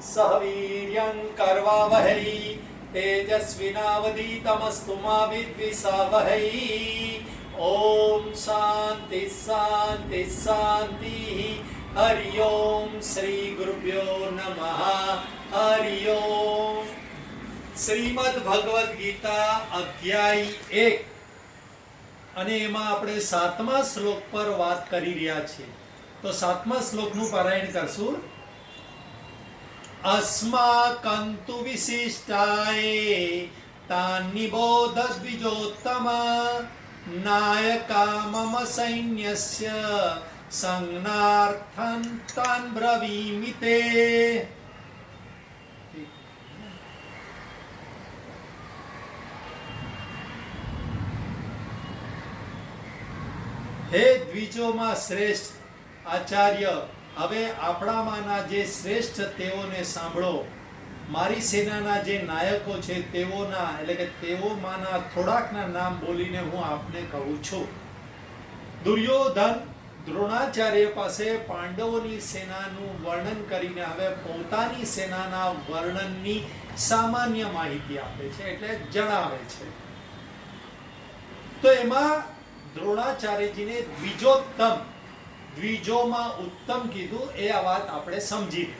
સહ વીર્યં કરવાવહૈ તેજસ્વિનાવધીતમસ્તુ મા વિદ્વિષાવહૈ ઓમ શાંતિ શાંતિ શાંતિ હરિ ઓમ શ્રી ગુરુભ્યો નમઃ હરિ ઓમ ગીતા અધ્યાય એક અને એમાં આપણે સાતમા શ્લોક પર વાત કરી રહ્યા છીએ. તો સાતમા શ્લોકનું પારાયણ કરશું. અસ્માકંતુ વિશિષ્ટાય તાન નિબોધ દ્વિજોત્તમ નાયકા મમ સૈન્યસ્ય સંજ્ઞાર્થં તાન બ્રવીમિ તે હે દ્વિજોમાં શ્રેષ્ઠ આચાર્ય હવે આપણામાંના જે શ્રેષ્ઠ તેઓને સાંભળો. મારી સેનાના જે નાયકો છે, તેઓના, એટલે કે તેઓમાંના થોડાકના નામ બોલીને હું આપને કહું છું. દુર્યોધન દ્રોણાચાર્ય પાસે પાંડવોની સેનાનું વર્ણન કરીને હવે પોતાની સેનાના વર્ણનની સામાન્ય માહિતી આપે છે, એટલે જણાવે છે. તો એમાં દ્રોણાચાર્યજીને દ્વિજોત્તમ દ્વિજોમાં ઉત્તમ કીધું એ આ વાત આપણે સમજી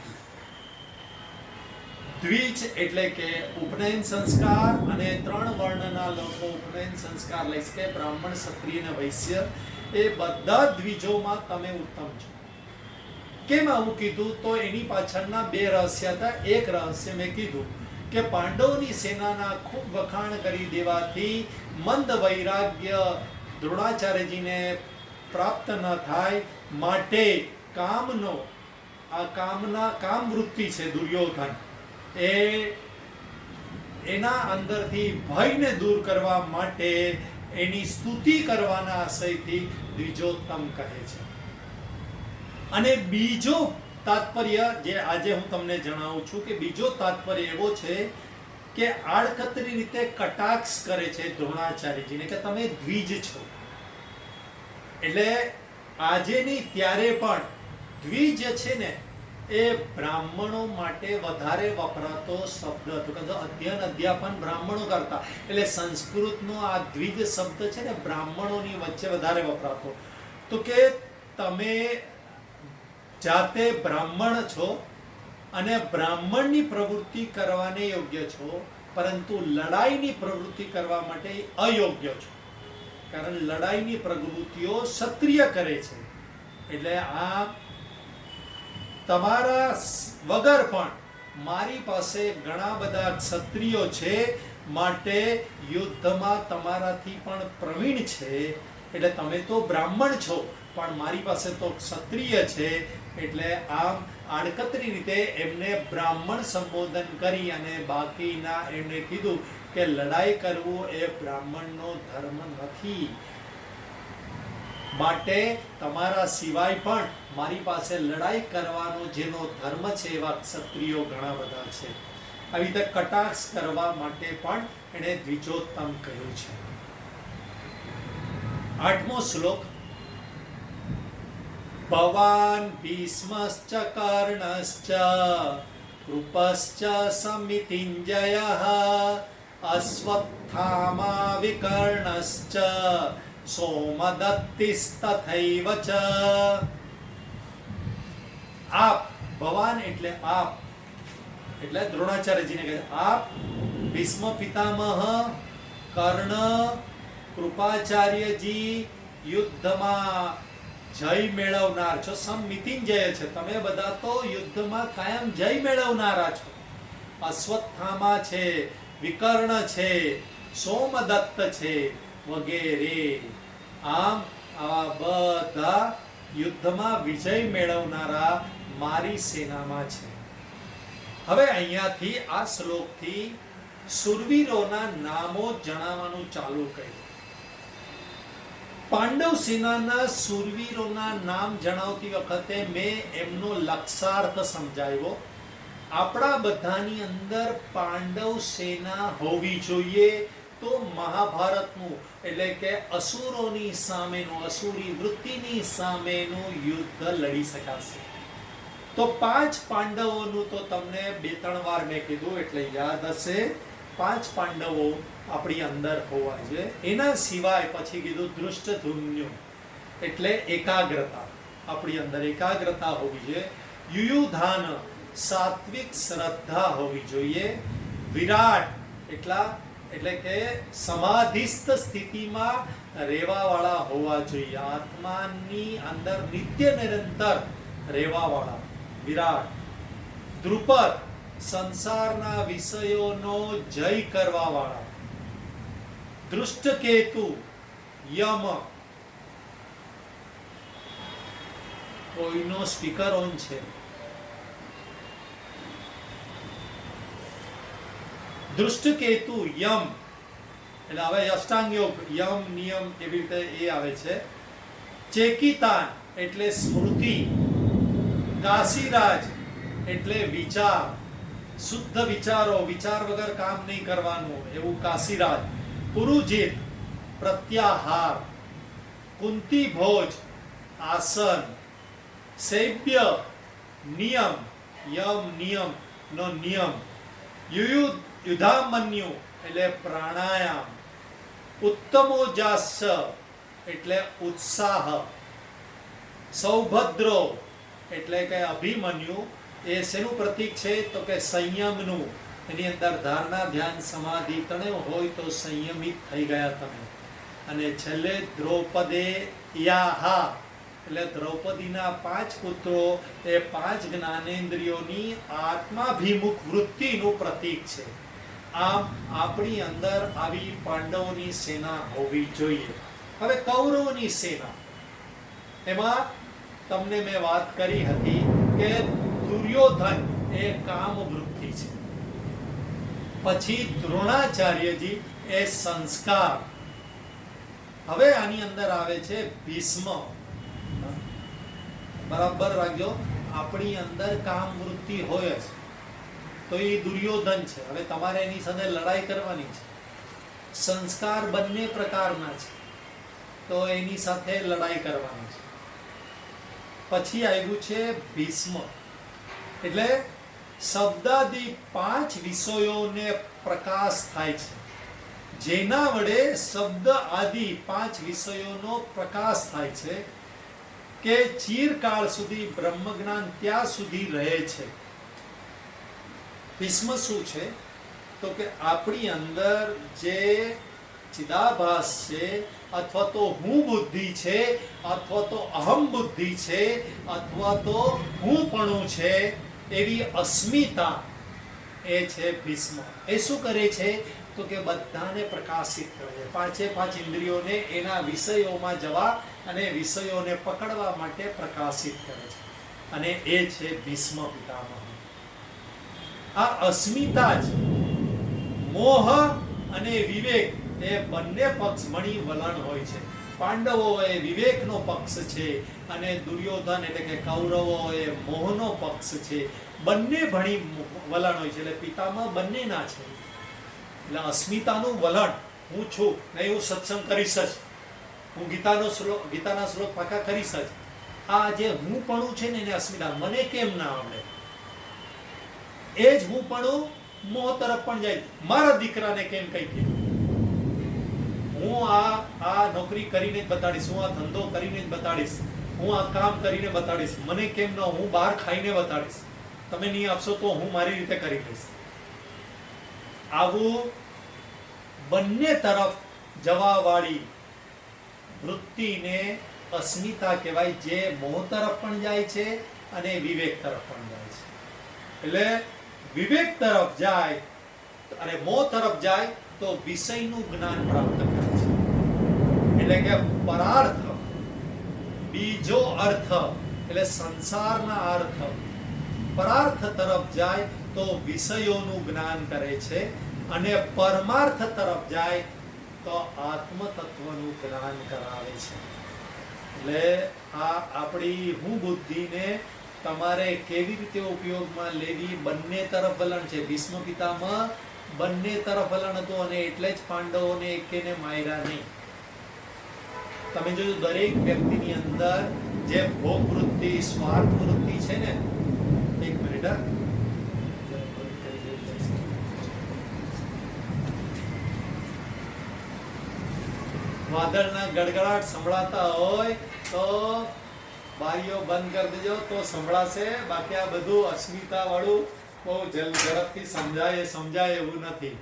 દ્વિજ એટલે કે ઉપનયન સંસ્કાર અને ત્રણ વર્ણના લોકો ઉપનયન સંસ્કાર લઈ શકે બ્રાહ્મણ, ક્ષત્રિય અને વૈશ્ય, એ બધા દ્વિજોમાં તમે ઉત્તમ છો. કેમ આવું કીધું? તો એની પાછળના બે રહસ્ય હતા. એક રહસ્ય મેં કીધું કે પાંડવની સેનાના ખૂબ વખાણ કરી દેવાથી મંદ વૈરાગ્ય દ્રોણાચાર્યજીને પ્રાપ્ત ન થાય માટે કામનો, આ કામના, કામ વૃત્તિ છે દુર્યોધન, એ એના અંદરથી ભયને દૂર કરવા માટે એની સ્તુતિ કરવાના આશયથી દ્વિજોત્તમ કહે છે. અને બીજો તાત્પર્ય જે આજે હું તમને જણાવું છું કે બીજો તાત્પર્ય એવો છે કે આડકતરી રીતે કટાક્ષ કરે છે દ્રોણાચાર્યજીને કે તમે દ્વિજ છો. એટલે આજે નહીં ત્યારે પણ દ્વિજ છે ને, એ બ્રાહ્મણો માટે વધારે વપરાતો શબ્દ હતો. કે અધ્યયન અધ્યાપન બ્રાહ્મણો કરતા. એટલે સંસ્કૃતનો આ દ્વિજ શબ્દ છે ને બ્રાહ્મણોની વચ્ચે વધારે વપરાતો. તો કે તમે જાતે બ્રાહ્મણ છો અને બ્રાહ્મણની પ્રવૃત્તિ કરવાને યોગ્ય છો, પરંતુ લડાઈની પ્રવૃત્તિ કરવા માટે અયોગ્ય છો. કારણ લડાઈની પ્રવૃત્તિઓ સક્રિય કરે છે. એટલે આ તમારા વગર પણ મારી પાસે ઘણા બધા ક્ષત્રિયો છે, માટે યુદ્ધમાં તમારાથી પણ પ્રવીણ છે. એટલે તમે તો બ્રાહ્મણ છો, પણ મારી પાસે તો ક્ષત્રિય છે. એટલે આમ આડકતરી રીતે એમને બ્રાહ્મણ સંબોધન કરી અને બાકીના એમને કીધું કે લડાઈ કરવું એ બ્રાહ્મણનો ધર્મ નથી. માટે તમારા સિવાય પણ મારી પાસે લડાઈ કરવાનો જેનો ધર્મ છે એવા ક્ષત્રિયો ઘણા બધા છે. આવી રીતે કટાક્ષ કરવા માટે પણ એણે દ્વિજોત્તમ કહ્યું છે. આઠમો શ્લોક. ભવાન ભીષ્મશ્ચ કર્ણશ્ચ, કૃપશ્ચ સમિતિંજયઃ અશ્વત્થામા વિકર્ણશ્ચ સોમદત્તિસ્તથૈવ ચ આપ ભવાન એટલે આપ એટલે દ્રોણાચાર્યજીને કહે આપ ભીષ્મ પિતામહ કર્ણ કૃપાચાર્યજી યુદ્ધમાં જય મેળવનાર છો સંમિતિંજય છે તમે બધા તો યુદ્ધમાં કાયમ જય મેળવનારા છો અશ્વત્થામા છે વિકર્ણ છે, સોમદત્ત છે વગેરે. આમ આવા બધા યુદ્ધમાં વિજય મેળવનારા મારી સેનામાં છે. હવે અહીંયાથી આ શ્લોકથી સુરવીરોના નામો જણાવવાનું ચાલુ કર્યું. પાંડવ સેનાના સુરવીરોના નામ જણાવતી વખતે મેં એમનો લક્ષાર્થ સમજાવ્યો. આપણા બધાની અંદર પાંડવ સેના હોવી જોઈએ તો મહાભારતનું, એટલે કે અસુરોની સામેનું, અસુરી વૃત્તિની સામેનું યુદ્ધ લડી શકાશે. તો પાંચ પાંડવોનું તો તમને બે ત્રણ વાર મેં કીધું, એટલે યાદ હશે. પાંચ પાંડવો આપણી અંદર હોવા જોઈએ. એના સિવાય પછી કીધું દૃષ્ટધુમ્નુ એટલે એકાગ્રતા. આપણી અંદર એકાગ્રતા હોવી જોઈએ. યુયુધાન સાત્વિક શ્રદ્ધા હોવી જોઈએ. વિરાટ એટલા, એટલે કે સમાધિસ્થ સ્થિતિમાં રહેવાવાળા હોવા જોઈએ. આત્માની અંદર નિત્ય નિરંતર રહેવાવાળા. વિરાટ દ્રુપદ સંસારના વિષયોનો જય કરવાવાળા. દૃષ્ટકેતુ, યમ. કોઈનો સ્પીકર ઓન છે. દૃષ્ટકેતુ યમ. એટલે હવે અષ્ટાંગ યોગ યમ, નિયમ એવી રીતે એ આવે છે? ચેકિતાન એટલે સ્મૃતિ. કાશીરાજ એટલે વિચાર. શુદ્ધ વિચારો, વિચાર વગર કામ નહીં કરવાનું, એવું કાશીરાજ. પુરુજીત, પ્રત્યાહાર. કુંતી ભોજ આસન. સૈભ્ય નિયમ. યમ, નિયમ, નો નિયમ. યુયુધ યુધામન્યુ એટલે પ્રાણાયામ. ઉત્તમોજાસ એટલે ઉત્સાહ. સૌભદ્રો એટલે કે અભિમન્યુ, એ શેનું પ્રતીક છે? તો કે સંયમનું. એની અંદર ધારણા, ધ્યાન, સમાધિ ત્રણેય હોય તો સંયમિત થઈ ગયા તમે. અને છેલ્લે દ્રૌપદે યાહા. એટલે દ્રૌપદીના પાંચ પુત્રો, એ પાંચ જ્ઞાનેન્દ્રિયોની આત્માભિમુખ વૃત્તિનું પ્રતીક છે. આમ આપણી અંદર આવી પાંડવોની સેના હોવી જોઈએ. હવે કૌરવની સેના. એમાં તમને મેં વાત કરી હતી કે દુર્યોધન એ કામ વૃત્તિ છે. પછી દ્રોણાચાર્યજી એ સંસ્કાર. હવે આની અંદર આવે છે ભીષ્મ. બરાબર? રાખજો. આપણી અંદર કામ વૃત્તિ હોય જ. તો એ દુર્યોધન છે. હવે તમારે એની સાથે લડાઈ કરવાની છે. સંસ્કાર બંને પ્રકારના છે. તો એની સાથે લડાઈ કરવાની છે. પછી આવ્યું છે ભીષ્મ. એટલે શબ્દાદી પાંચ વિષયોને પ્રકાશ થાય છે. જેના વડે શબ્દ આદિ પાંચ વિષયોનો પ્રકાશ થાય છે કે ચીરકાળ સુધી બ્રહ્મ જ્ઞાન ત્યાં સુધી રહે છે. ભીષ્મ શું છે? તો કે આપણી અંદર જે ચિદાભાસ છે, અથવા તો હું બુદ્ધિ છે, અથવા તો અહમ બુદ્ધિ છે, અથવા તો હુંપણું છે, એવી અસ્મિતા એ છે ભીષ્મ. એ શું કરે છે? તો કે બધાને પ્રકાશિત કરે છે. પાંચે પાંચ ઇન્દ્રિયોને એના વિષયોમાં જવા અને વિષયોને પકડવા માટે પ્રકાશિત કરે છે. અને એ છે ભીષ્મ પિતામહ. આ અસ્મિતા જ. મોહ અને વિવેક એ બંને પક્ષ મણી વલણ હોય છે. પાંડવો એ વિવેકનો પક્ષ છે અને દુર્યોધન એટલે કે કૌરવો એ મોહનો પક્ષ છે. બંને ભણી વલણ હોય છે, એટલે પિતામાં બંનેના છે. એટલે અસ્મિતાનું વલણ, હું છું નહીં હું સત્સંગ કરીશ જ. હું ગીતાનો શ્લોક, ગીતાના શ્લોક પાકા કરીશ જ. આ જે હું પણ છે ને એને અસ્મિતા, મને કેમ ના આવડે? એ જ હું પણ મોહ તરફ પણ જાય મારા દીકરાને કેમ કઈ કે હું આ આ નોકરી કરીને જ બતાડીશ, હું આ ધંધો કરીને જ બતાડીશ, હું આ કામ કરીને બતાડીશ. મને કેમ ન હું બહાર ખાઈને બતાડીશ. તમે નહીં આપશો તો હું મારી રીતે કરી લઈશ. આવું બંને તરફ જવાવાળી વૃત્તિને અસ્મિતા કહેવાય, જે મોહ તરફ પણ જાય છે અને વિવેક તરફ પણ જાય છે. એટલે વિવેક તરફ જાય અને મો તરફ જાય તો વિષયનું જ્ઞાન પ્રાપ્ત કરે છે. એટલે કે પરાર્થ, બીજો અર્થ, એટલે સંસારના અર્થ. પરાર્થ તરફ જાય તો વિષયોનું જ્ઞાન કરે છે અને પરમાર્થ તરફ જાય તો આત્મ તત્વનું જ્ઞાન કરાવે છે. એટલે આ આપણી હું બુદ્ધિને તમારે કેવી રીતે ઉપયોગમાં લેવી? બંને તરફ વલણ છે. ભીષ્મ પિતામાં બંને તરફ વલણ હતું અને એટલે જ પાંડવોને એકેને માર્યા નહીં. તમે જોયું દરેક વ્યક્તિની અંદર જે ભોગ વૃત્તિ, સ્વાર્થ વૃત્તિ છે ને? બેટા વાદળના ગડગડાટ સંભળાતા હોય તો બારીઓ બંધ કરી દેજો, તો સંભળાશે. બાકી આ બધું અસ્મિતા વાળું બહુ જલ ઝડપથી સમજાય સમજાય એવું નથી.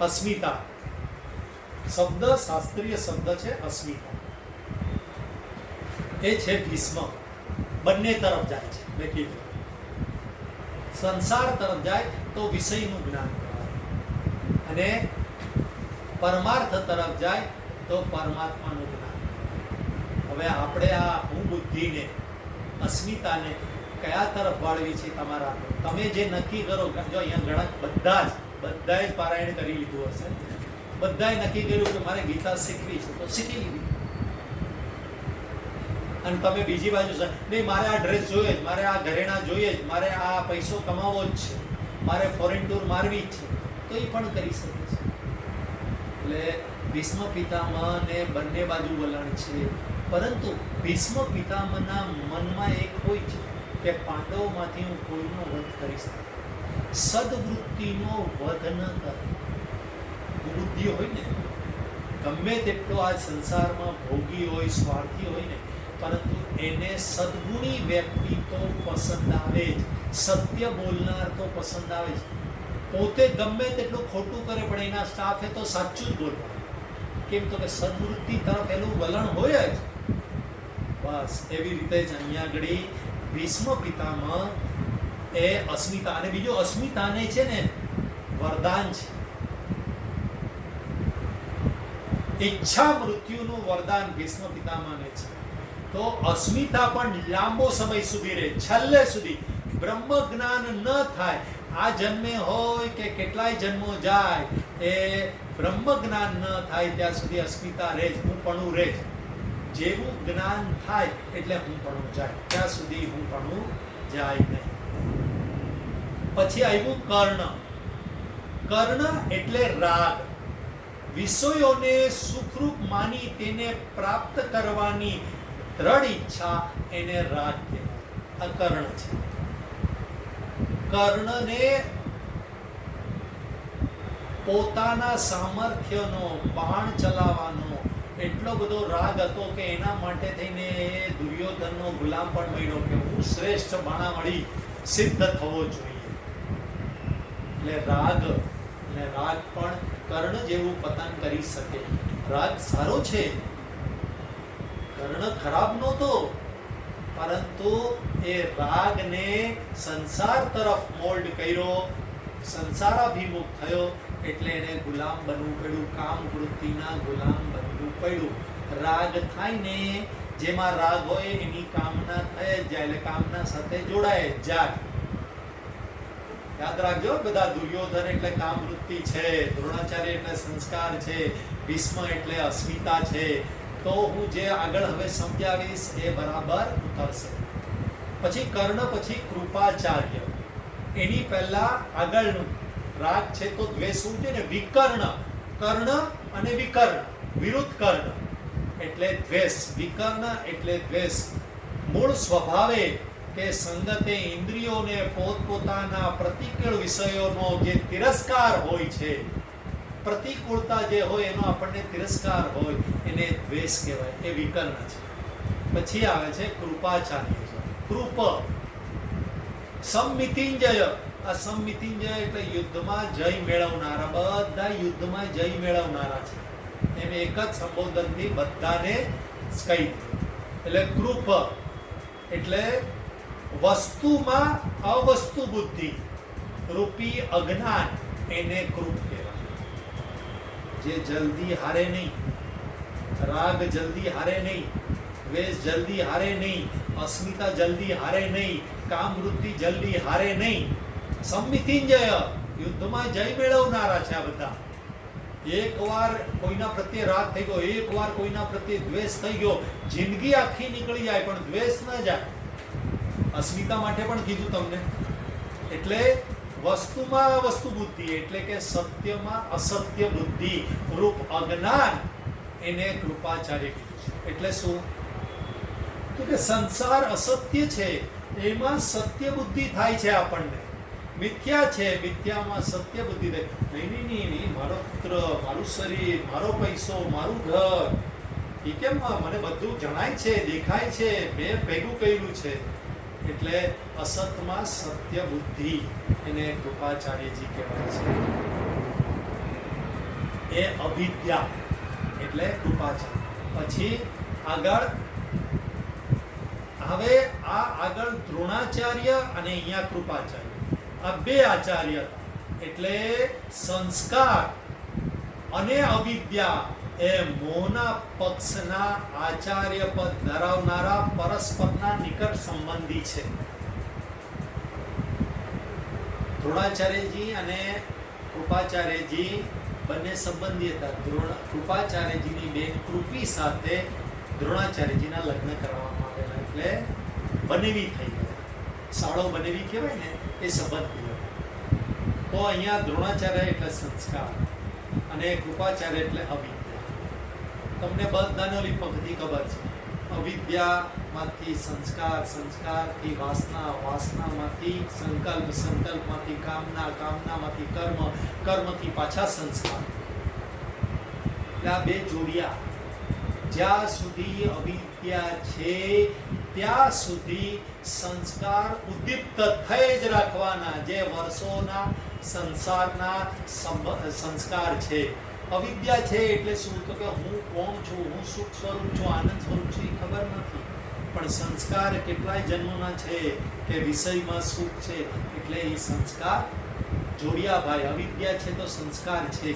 અસ્મિતા. શબ્દ શાસ્ત્રીય શબ્દ છે અસ્મિતા. એ છે ભીષ્મ. બંને તરફ જાય છે મેં સંસાર તરફ જાય તો વિષયનું જ્ઞાન અને પરમાર્થ તરફ જાય તો પરમાત્માનું હવે આપણે આ હું બુદ્ધિને, અસ્મિતાને કયા તરફ વાળવી છે તમારા તમે જે નક્કી કરો, જો અહીંયા ઘણા બધા જ, બધાએ જ પારાયણ કરી લીધું હશે. બધાએ નક્કી કર્યું કે મારે ગીતા શીખવી છે, તો શીખી લીધી. અને તમે બીજી બાજુ નહીં, મારે આ ડ્રેસ જોઈએ જ, મારે આ ઘરેણા જોઈએ જ, મારે આ પૈસો કમાવો જ છે, મારે ફોરેન ટૂર મારવી જ છે. તો એ પણ કરી શકે છે. એટલે ભીષ્મ પિતામહને બંને બાજુ વલણ છે. પરંતુ ભીષ્મ પિતામહના મનમાં એક હોય છે કે પાંડવોમાંથી હું કોઈનો વધ કરીશ. સદવૃત્તિનો વધ ન કરે. બુદ્ધિ હોય ને, ગમે તેટલો આ સંસારમાં ભોગી હોય, સ્વાર્થી હોય ને, પરંતુ એને સદગુણી વ્યક્તિ તો પસંદ આવે જ. સત્ય બોલનાર તો પસંદ આવે જ. પોતે ગમે તેટલું ખોટું કરે, પણ એના સ્ટાફે તો સાચું જ બોલવાનું. કેમ તો કે સદવૃત્તિ તરફ એનું વલણ હોય જ. બસ, એવી રીતે જ અહીંયા આગળ ભીષ્મ પિતામાં એ અસ્મિતા અને બીજો અસ્મિતાને છે ને વરદાન છે. ઈચ્છા મૃત્યુનું વરદાન ભીષ્મ પિતામાને છે. તો અસ્મિતા પણ લાંબો સમય સુધી રહે, છેલ્લે સુધી. બ્રહ્મ જ્ઞાન ન થાય, આ જન્મે હોય કે કેટલાય જન્મો જાય, એ બ્રહ્મ જ્ઞાન ન થાય, ત્યાં સુધી અસ્મિતા રહે જ, હું પણ રહે જ. જેવું જ્ઞાન થાય એટલે હું પણ જાય. ત્યાં સુધી હું પણ જાય નહીં. પછી આવ્યું કર્ણ. કર્ણ એટલે રાગ. વિષયોને સુખરૂપ માની તેને પ્રાપ્ત કરવાની દ્રઢ ઈચ્છા એને રાગ કહેવાય આ કર્ણ છે. કર્ણને પોતાના સામર્થ્યનો બાણ ચલાવવાનો એટલો બધો રાગ હતો કે એના માટે થઈને દુર્યોધનનો ગુલામ પણ બન્યો કે હું શ્રેષ્ઠ બાણાવળી સિદ્ધ થવો જોઈએ. એટલે રાગ એટલે રાગ પણ કર્ણ જેવું પતન કરી શકે. રાગ સારો છે. કર્ણ ખરાબ નહોતો, પરંતુ એ રાગને સંસાર તરફ મોલ્ડ કર્યો, સંસારાભિમુખ થયો, એટલે એને ગુલામ બનવું પડ્યું. કામ વૃત્તિના ગુલામ બનવું પડ્યું. રાગ થાય ને જેમાં રાગ હોય એની કામના થઈ જાય એટલે કામના સાથે જોડાય જાય. યાદ રાખજો, બધા દુર્યોધન એટલે કામ વૃત્તિ છે, દ્રોણાચાર્ય એટલે સંસ્કાર છે, ભીષ્મ એટલે અસ્મિતા છે. તો હું જે આગળ હવે સમજાવીશ એ બરાબર ઉતરશે. પછી કર્ણ, પછી કૃપાચાર્ય. એની પહેલા આગળનું રાગ છે તો દ્વેષ શું છે ને વિકર્ણ. કર્ણ અને વિકર્ણ. વિરુદ્ધ કર્ણ એટલે દ્વેષ, વિકર્ણ એટલે દ્વેષ. મૂળ સ્વભાવે કે સંગતે ઇન્દ્રિયોને પોતપોતાના પ્રતિકૂળ વિષયોનો જે તિરસ્કાર હોય છે, પ્રતિકૂળતા જે હોય એનો આપણને તિરસ્કાર હોય, એને દ્વેષ કહેવાય, એ વિકર્ણ છે. પછી આવે છે કૃપાચાર્ય. કૃપ. સંમિતિંજય. આ સંમિતિંજય એટલે યુદ્ધમાં જય મેળવનારા, બધા યુદ્ધમાં જય મેળવનારા છે. એમ એક જ સંબોધનથી બધાને કહી એટલે કૃપ. એટલે વસ્તુમાં અવસ્તુ બુદ્ધિ. રૂપી અજ્ઞાન એને કૃપ કહેવાય. જે જલ્દી હારે નહીં, રાગ જલ્દી હારે નહીં વેશ જલ્દી હારે નહીં, અસ્મિતા જલ્દી હારે નહીં કામ વૃત્તિ જલ્દી હારે નહીં, સંમિતિંજય યુદ્ધમાં જય મેળવનારા છે આ બધા. એકવાર કોઈના પ્રત્યે રાગ થઈ ગયો, એકવાર કોઈના પ્રત્યે દ્વેષ થઈ ગયો, જિંદગી આખી નીકળી જાય, પણ દ્વેષ ન જાય. અસ્મિતા માટે પણ કીધું તમને. એટલે વસ્તુમાં વસ્તુ બુદ્ધિ, એટલે કે સત્યમાં અસત્ય બુદ્ધિ. રૂપ અજ્ઞાન એને કૃપાચાર્ય કીધું છે. એટલે શું? તો કે સંસાર અસત્ય છે, એમાં સત્ય બુદ્ધિ થાય છે આપણને. મિથ્યા છે, મિથ્યામાં સત્ય થાય નહીં નહીં નહીં નહીં, મારો પુત્ર, મારું શરીર, મારો પૈસો, મારું ઘર. એ કેમ મને બધું જણાય છે, દેખાય છે, મેં ભેગું કર્યું છે. એટલે અસતમાં સત્ય બુદ્ધિ એને કૃપાચાર્યજી કહેવાય છે. એ અવિદ્યા એટલે કૃપાચાર્ય. પછી આગળ, હવે આ આગળ દ્રોણાચાર્ય અને અહીંયા કૃપાચાર્ય. આ બે આચાર્ય એટલે સંસ્કાર અને અવિદ્યા એ મોના પક્ષના આચાર્ય પદ ધરાવનારા પરસ્પરના નિકટ સંબંધી છે. દ્રોણાચાર્યજી અને કૃપાચાર્યજી બંને સંબંધી હતા. દ્રોણ, કૃપાચાર્યજીની બેન કૃપી સાથે દ્રોણાચાર્યજીના લગ્ન કરવામાં આવેલા. એટલે બનેવી થઈ ગયા સાળો બનેવી કહેવાય ને? એ સંબંધીઓ તો અહીંયા દ્રોણાચાર્ય એટલે સંસ્કાર અને કૃપાચાર્ય એટલે અવિદ્યા. તમને બધાને પંક્તિ ખબર છે. અવિદ્યામાંથી સંસ્કાર, સંસ્કારથી વાસના, વાસનામાંથી સંકલ્પ, સંકલ્પમાંથી કામના, કામનામાંથી કર્મ, કર્મથી પાછા સંસ્કાર. આ બે જોડિયા જ્યાં સુધી અવિદ્યા છે ત્યાં સુધી સંસ્કાર ઉદ્દીપ્ત થઈ જ રાખવાના જે વર્ષોના સંસારના સંસ્કાર છે. અવિદ્યા છે એટલે શું? તો કે હું કોણ છું? હું સુખ સ્વરૂપ છું, આનંદ સ્વરૂપ છું, એ ખબર નથી. પણ સંસ્કાર કેટલાય જન્મોના છે કે વિષયમાં સુખ છે એટલે એ સંસ્કાર જોડિયા ભાઈ અવિદ્યા છે તો સંસ્કાર છે.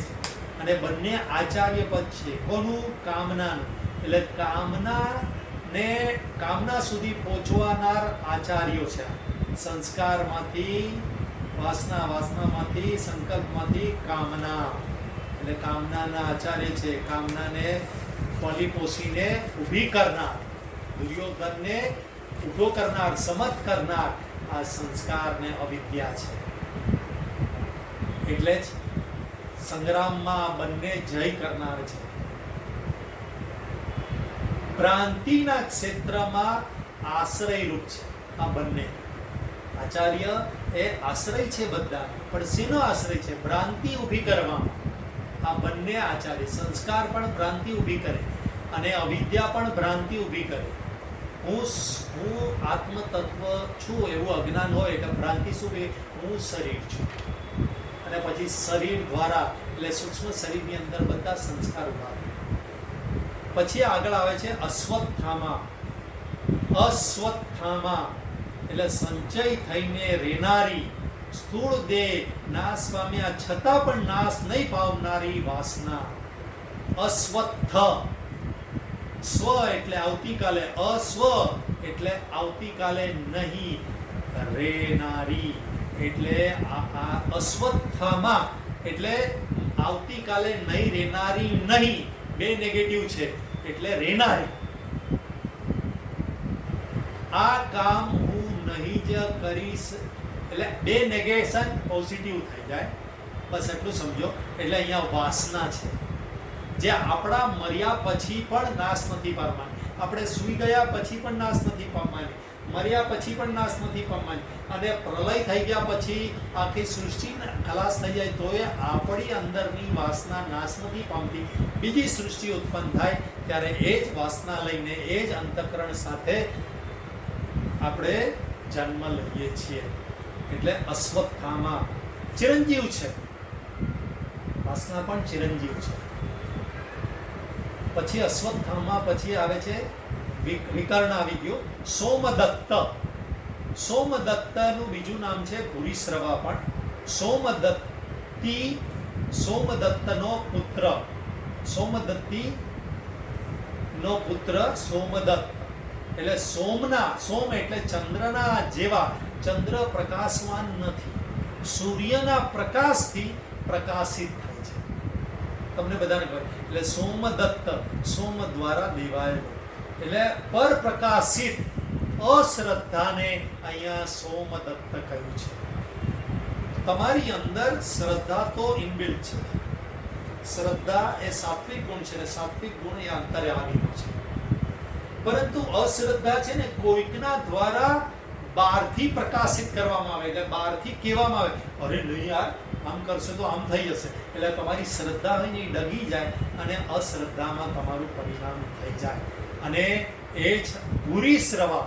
અને બંને આચાર્ય પદ છે. કોનું? કામનાનું. એટલે કામના ને કામના સુધી પહોંચવાનાર આચાર્યો છે. સંસ્કારમાંથી, વાસના, વાસનામાંથી, સંકલ્પમાંથી કામના. એટલે કામનાના આચાર્ય છે. કામનાને પલી પોષીને ઊભી કરનાર, દુર્યોધનને ઊભો કરનાર, સમત કરનાર આ સંસ્કાર ને અવિદ્યા છે. એટલે જ સંગ્રામમાં બંને જય કરનાર છે. ભ્રાંતિના ક્ષેત્રમાં આશ્રયરૂપ છે. આ બંને. આચાર્ય એ આશ્રય છે બધા, પણ શેનો આશ્રય છે? ભ્રાંતિ ઊભી કરવામાં. આ બંને આચાર્ય સંસ્કાર પણ ભ્રાંતિ ઊભી કરે અને અવિદ્યા પણ ભ્રાંતિ ઊભી કરે. હું હું આત્મતત્વ છું, એવું અજ્ઞાન હોય એટલે ભ્રાંતિ શું કે હું શરીર છું. અને પછી શરીર દ્વારા, એટલે સૂક્ષ્મ શરીરની અંદર બધા સંસ્કાર ઊભા. પછી આગળ આવે છે અશ્વત્થામા. અશ્વત્થામા. એટલે સંચય થઈને રેનારી સ્થૂળ દેહ નાશ પામ્યા છતાં પણ નાશ નહીં પામનારી વાસના. અસ્વત્થ સ્વ એટલે આવતીકાલે, અસ્વ એટલે આવતીકાલે નહીં રેનારી એટલે આ આ એટલે આવતીકાલે નહીં રેનારી નહીં. બે નેગેટિવ છે, એટલે રેનારી આ કામ હું નહીં જ કરીશ, એટલે બે નેગેશન પોઝિટિવ થઈ જાય. બસ એટલું સમજો, એટલે અહીંયા વાસના છે. જે આપણા મર્યા પછી પણ નાશ નથી પામવાની. આપણે સૂઈ ગયા પછી પણ નાશ નથી પામવાની. મર્યા પછી પણ નાશ નથી પામવાની. અને પ્રલય થઈ ગયા પછી આખી સૃષ્ટિ ખલાસ થઈ જાય તોય આપણી અંદરની વાસના નાશ નથી પામતી. બીજી સૃષ્ટિ ઉત્પન્ન થાય ત્યારે એ જ વાસના લઈને એ જ અંતકરણ સાથે આપણે જન્મ લઈએ છીએ. એટલે અશ્વત્થામા ચિરંજીવ છે. વાસના પણ ચિરંજીવ છે. પછી અશ્વત્થામા પછી આવે છે વિકર્ણ આવી ગયું. સોમદત્ત. સોમદત્તનું બીજું નામ છે ભૂરીશ્રવા પણ. સોમદત્તી, સોમદત્તનો પુત્ર. સોમદત્તી નો પુત્ર સોમદત્ત. એટલે સોમના, સોમ એટલે ચંદ્રના જેવા. ચંદ્ર પ્રકાશવાન નથી. સૂર્યના પ્રકાશથી પ્રકાશિત થાય છે. તમને બધાને ખબર. એટલે સોમદત્ત, સોમ દ્વારા દેવાયેલો એટલે પર પ્રકાશિત અશ્રદ્ધાને અહીંયા સોમદત્ત કહ્યું છે. તમારી અંદર શ્રદ્ધા તો ઇનબિલ્ટ છે. શ્રદ્ધા એ સાત્વિક ગુણ છે અને સાત્વિક ગુણ એ અંતર્યામી છે. પરંતુ અશ્રદ્ધા છે ને કોઈકના દ્વારા બહારથી પ્રકાશિત કરવામાં આવે, એટલે બહારથી કહેવામાં આવે, અરે નહીં યાર, આમ કરશો તો આમ થઈ જશે. એટલે તમારી શ્રદ્ધા હોય ડગી જાય અને અશ્રદ્ધામાં તમારું પરિણામ થઈ જાય. અને એ ભૂરી શ્રવા.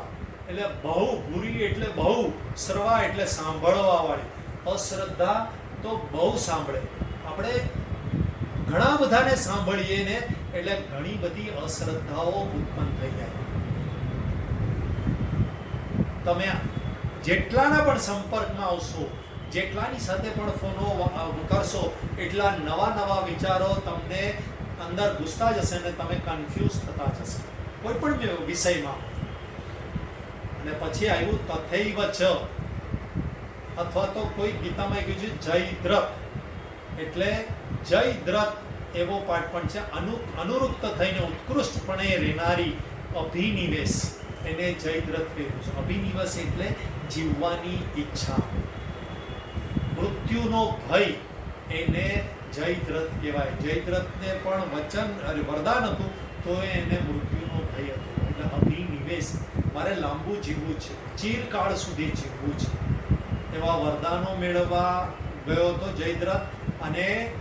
એટલે બહુ ભૂરી એટલે બહુ, શ્રવા એટલે સાંભળવાવાળી અશ્રદ્ધા તો બહુ સાંભળે. આપણે ઘણા બધાને સાંભળીએ ને એટલે ઘણી બધી અશ્રદ્ધાઓ ઉત્પન્ન થઈ જાય. તમે જેટલાના પણ સંપર્કમાં આવશો, જેટલાની સાથે પણ ફોનો કરશો એટલા નવા નવા વિચારો તમને અંદર ઘૂસતા જશે અને તમે કન્ફ્યુઝ થતા જશે. કોઈ પણ વિષયમાં. અને પછી આવ્યું તથૈવ ચ અથવા તો કોઈ ગીતામાં કહ્યું છે જય દ્રથ એટલે જયદ્રથ એવો પાઠ પણ છે. અનુ, અનુરૂપ્ત થઈને ઉત્કૃષ્ટપણે રહેનારી અભિનિવેશ. એને જયદ્રથ કહેવું છે. અભિનિવેશ એટલે જીવવાની ઈચ્છા. મૃત્યુનો ભય એને જયદ્રથ કહેવાય. જયદ્રથને પણ વચન, અરે, વરદાન હતું, તો એને એટલે અભિનિવેશ મારે લાંબુ જીવવું છે. ચીરકાળ સુધી જીવવું છે. એવા વરદાનો મેળવવા ગયો હતો જયદ્રથ અને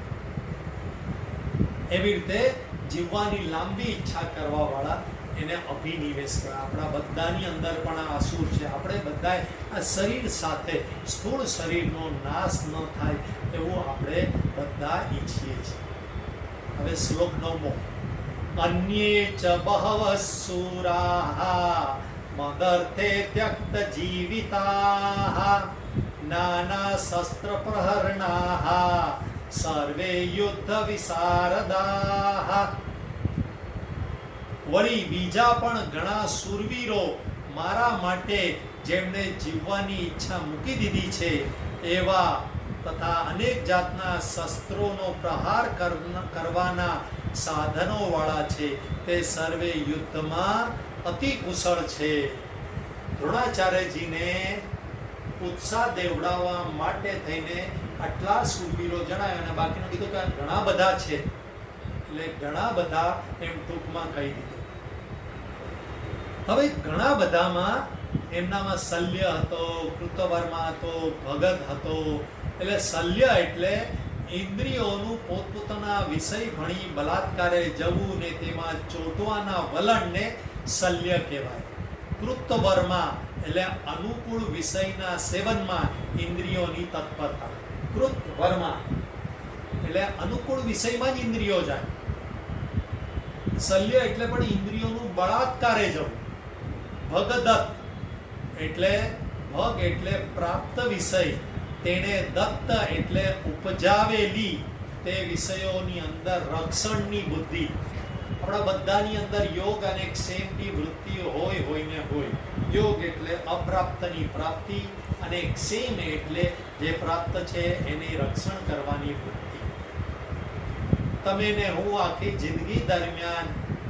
એવી રીતે જીવવાની લાંબી ઈચ્છા કરવા વાળા એને અભિનિવેશ કરે આપણા બધાની અંદર પણ આ અસુર છે. આપણે બધા આ શરીર સાથે, સ્થૂળ શરીરનો નાશ ન થાય એવું આપણે બધા ઈચ્છીએ છીએ. હવે શ્લોક નવમો. અન્યે च बहवः સુરાહ मदर्थे त्यक्तजीविताः, नानाशस्त्रप्रहरणाः સર્વે યુદ્ધ વળી બીજા પણ ઘણા સુરવીરો મારા માટે જેમણે જીવવાની ઈચ્છા મૂકી દીધી છે, એવા તથા અનેક જાતના શસ્ત્રોનો પ્રહાર કરવાના સાધનો વાળા છે. તે સર્વે યુદ્ધમાં અતિ કુશળ છે. દ્રોણાચાર્યજીને ઉત્સાહ દેવડાવવા માટે થઈને આટલા શૂરવીરો જણાવ્યા અને બાકીનું કીધું કે ઘણા બધા છે. એટલે ઘણા બધા એમ ટૂંકમાં કહી દીધું. હવે ઘણા બધામાં એમનામાં શલ્ય હતો, કૃતવર્મા હતો, ભગત હતો. એટલે શલ્ય એટલે ઇન્દ્રિયોનું પોતપોતાના વિષય ભણી બલાત્કારે જવું ને તેમાં ચોંટવાના વલણને શલ્ય કહેવાય. કૃતવરમાં એટલે અનુકૂળ વિષયના સેવનમાં ઇન્દ્રિયોની તત્પરતા. કૃત વર્મા એટલે અનુકૂળ વિષયમાં જ ઇન્દ્રિયો જાય. શલ્ય એટલે પણ ઇન્દ્રિયોનું બળાત્કારે જવું. ભગદત્ત એટલે ભગ એટલે પ્રાપ્ત વિષય. તેણે દત્ત એટલે ઉપજાવેલી તે વિષયોની અંદર રક્ષણની બુદ્ધિ. આપણા બધાની અંદર યોગ અને ક્ષેમની વૃત્તિઓ હોય હોય ને હોય. યોગ એટલે અપ્રાપ્તની પ્રાપ્તિ અને ક્ષેમ એટલે જે પ્રાપ્ત છે એની રક્ષણ કરવાની વૃત્તિ. તમે ને હું આખી જિંદગી દરમિયાન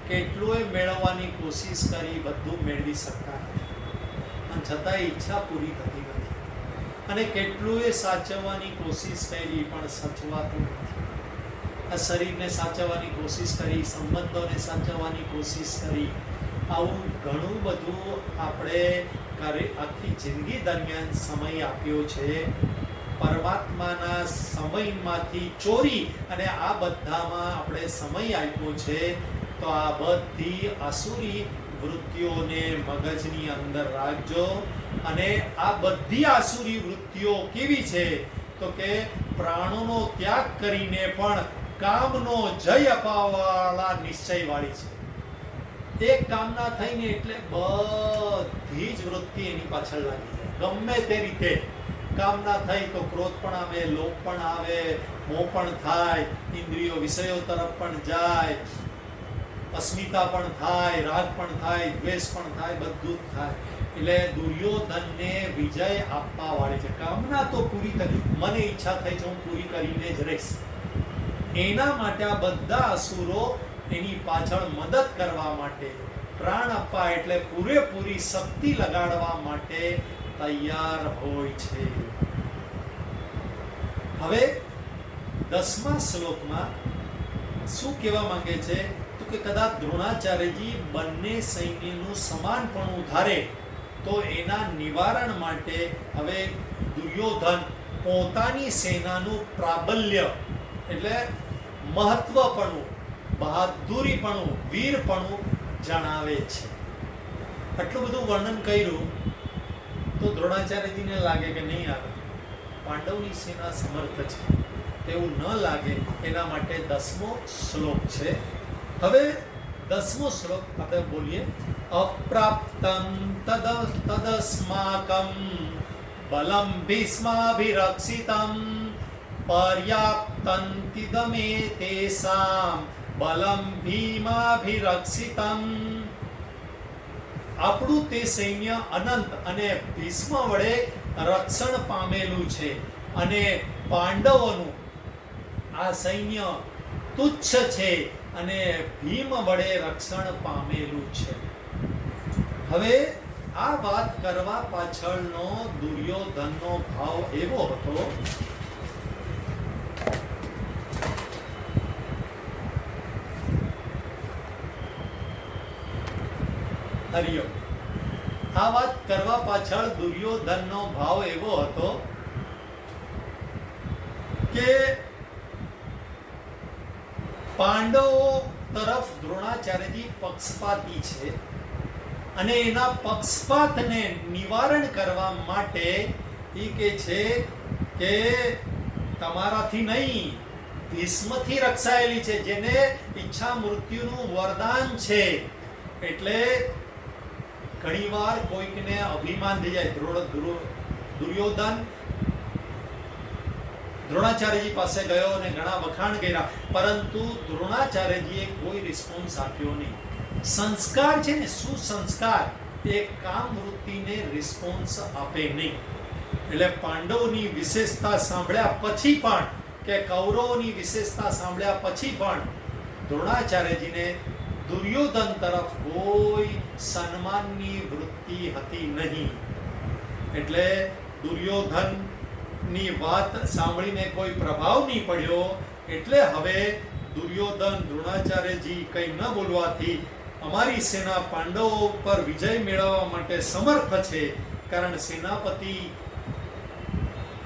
કેટલુંય મેળવવાની કોશિશ કરી બધું મેળવી શકતા અને છતાંય ઈચ્છા પૂરી થતી નથી કેટલું એ સાચવવાની કોશિશ કરી, પણ સચવાતું નથી. આ શરીરને સાચવવાની કોશિશ કરી, સંબંધોને સાચવવાની કોશિશ કરી, આવું ઘણું બધું આપણે આખી જિંદગી દરમિયાન સમય આપ્યો છે. પરમાત્માના સમયમાંથી ચોરી અને આ બધામાં આપણે સમય આપ્યો છે. તો આ બધી આસુરી વૃત્તિઓને મગજની અંદર રાખજો અને આ બધી આસુરી વૃત્તિઓ કેવી છે? તો કે પ્રાણોનો ત્યાગ કરીને પણ કામનો જય અપાવવાળા નિશ્ચયવાળી છે. એક કામના થઈને એટલે બધી જ વૃત્તિ એની પાછળ લાગી જાય. ગમે તે રીતે કામના થઈ તો ક્રોધ પણ આવે, લોભ પણ આવે, મોહ પણ થાય, ઇન્દ્રિયો વિષયો તરફ પણ જાય અસ્મિતા પણ થાય, રાગ પણ થાય, દ્વેષ પણ થાય, બધું જ થાય. એટલે દુર્યોધનને વિજય આપવા વાળી છે. કામના તો પૂરી કરી મને ઈચ્છા થઈ છે હું પૂરી કરીને જ રહીશ. એના માટે આ બધા અસુરો એની પાછળ મદદ કરવા માટે, પ્રાણ આપવા એટલે પૂરેપૂરી શક્તિ લગાડવા માટે તૈયાર હોય છે. હવે દસમા શ્લોકમાં શું કહેવા માંગે છે? તો કે કદાચ દ્રોણાચાર્યજી બંને સૈન્યનું સમાનપણું ધારે, તો એના નિવારણ માટે હવે દુર્યોધન પોતાની સેનાનું પ્રાબલ્ય, એટલે મહત્વપણું, બહાદુરીપણું, વીરપણું જણાવે છે. આટલું બધું વર્ણન કર્યું, તો દ્રોણાચાર્યજીને લાગે કે નહીં આવે. પાંડવની સેના સમર્થ છે. તેવું ન લાગે, એના માટે દસમો શ્લોક છે. હવે દસમો શ્લોક આપણે બોલીએ. અપ્રાપ્તમ તદ તદસ્માકમ બલમ ભીષ્માભિરક્ષિતમ પર્યાપ્તંતિદમે તેસામ બલમ ભીમાભિરક્ષિતમ. આપણું તે સૈન્ય અનંત અને ભીષ્મ વડે રક્ષણ પામેલું છે અને પાંડવોનું આ સૈન્ય તુચ્છ છે. અને ભીમ વડે રક્ષણ પામેલું છે. હવે આ વાત કરવા પાછળનો દુર્યોધનનો ભાવ એવો હતો, હરિયો. આ વાત કરવા પાછળ દુર્યોધનનો ભાવ એવો હતો કે પાંડવો તરફ દ્રોણાચાર્યજી પક્ષપાતી છે અને એના પક્ષપાતને નિવારણ કરવા માટે એ કે છે કે તમારાથી નહીં, ભીષ્મથી રક્ષાયેલી છે, જેને ઈચ્છા મૃત્યુનું વરદાન છે. એટલે ઘણીવાર કોઈકને અભિમાન થઈ જાય, દ્રોણ, દ્રો- દુર્યોધન દ્રોણાચાર્યજી પાસે ગયો અને ઘણા વખાણ કર્યા, પરંતુ દ્રોણાચાર્યજીએ કોઈ રિસ્પોન્સ આપ્યો નહીં. સંસ્કાર છે ને, સુસંસ્કાર એ કામ વૃત્તિને રિસ્પોન્સ આપે નહીં. એટલે પાંડવોની વિશેષતા સાંભળ્યા પછી પણ કે કૌરવોની વિશેષતા સાંભળ્યા પછી પણ દ્રોણાચાર્યજીને દુર્યોધન તરફ કોઈ સન્માનની વૃત્તિ હતી નહીં. એટલે દુર્યોધનની વાત સાંભળીને કોઈ પ્રભાવ નહીં પડ્યો, એટલે હવે દુર્યોધન દ્રોણાચાર્યજી કંઈ ન બોલવાથી અમારી સેના પાંડવો પર વિજય મેળવવા માટે સમર્થ છે, કારણ સેનાપતિ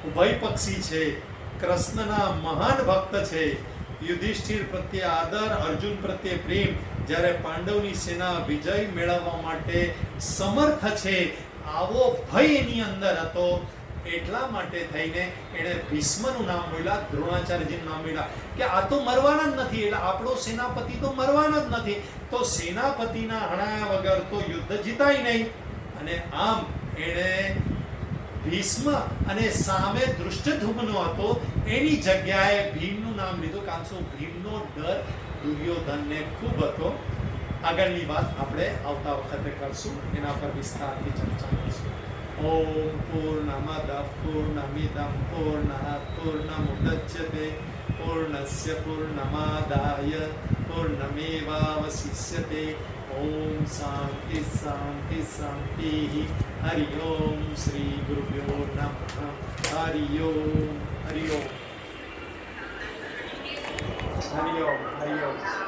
ઉભયપક્ષી છે, કૃષ્ણના મહાન ભક્ત છે. યુધિષ્ઠિર પ્રત્યે આદર, અર્જુન પ્રત્યે પ્રેમ, જ્યારે પાંડવની સેના વિજય મેળવવા માટે સમર્થ છે, આવો ભય એની અંદર હતો. એટલા માટે થઈને એણે ભીષ્મનું નામ મળ્યા દ્રોણાચાર્યજીનું નામ મળ્યા. કે આ તો મરવાના જ નથી, એટલે આપણો સેનાપતિ તો મરવાનો જ નથી. તો સેનાપતિના હણાયા વગર તો યુદ્ધ જીતાય નહીં. અને આમ એણે ભીષ્મ અને સામે દૃષ્ટધુમનો હતો, એની જગ્યાએ ભીમનું નામ લીધું, કારણ શું, ભીમનો ડર દુર્યોધનને ખૂબ હતો. આગળની વાત આપણે આવતા વખતે કરશું. એના પર વિસ્તારથી ચર્ચા. પૂર્ણમદ પૂર્ણમિદમ પૂર્ણાત પૂર્ણમુદચ્યતે પૂર્ણસ્ય પૂર્ણમાદાય પૂર્ણમેવાવશિષ્યતે ઓમ શાંતિ શાંતિ શાંતિ હરિ ઓમ શ્રી ગુરુભ્યો નમઃ હરિ ઓમ હરિ ઓમ હરિ ઓમ હરિ ઓમ